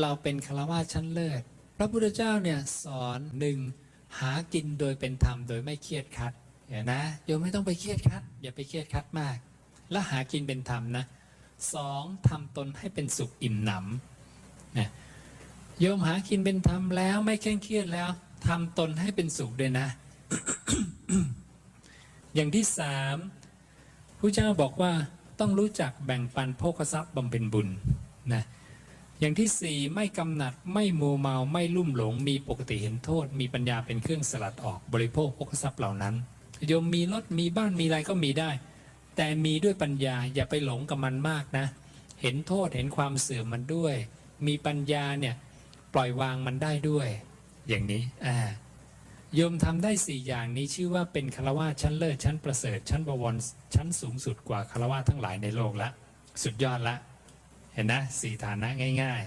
เราเป็นคารวะชั้นเลิศ พระพุทธเจ้าเนี่ยสอนหนึ่งหากินโดยเป็นธรรมโดยไม่เครียดคัดเห็นนะโยมไม่ต้องไปเครียดคัด อย่าไปเครียดคัดมาก แล้วหากินเป็นธรรมนะสองทำตนให้เป็นสุขอิ่มหนำนะโยมหากินเป็นธรรมแล้วไม่เคร่งเครียดแล้วทำตนให้เป็นสุขด้วยนะ อย่างที่สามผู้เจ้าบอกว่าต้องรู้จักแบ่งปันโภคทรัพย์บำเพ็ญบุญนะ อย่างที่สี่ไม่กำหนัดไม่โมเมาไม่ลุ่มหลง มีปกติเห็นโทษ มีปัญญาเป็นเครื่องสลัดออกบริโภคพกทรัพย์เหล่านั้นโยมมีรถมีบ้านมีอะไรก็มีได้ แต่มีด้วยปัญญาอย่าไปหลงกับมันมากนะ เห็นโทษเห็นความเสื่อมมันด้วย มีปัญญาเนี่ยปล่อยวางมันได้ด้วย อย่างนี้อ่าโยมทำได้สี่อย่างนี้ชื่อว่าเป็นคารวะชั้นเลิศชั้นประเสริฐชั้นบวรชั้นสูงสุดกว่าคารวะทั้งหลายในโลกละ สุดยอดละ เห็นนะสี่ฐานะง่าย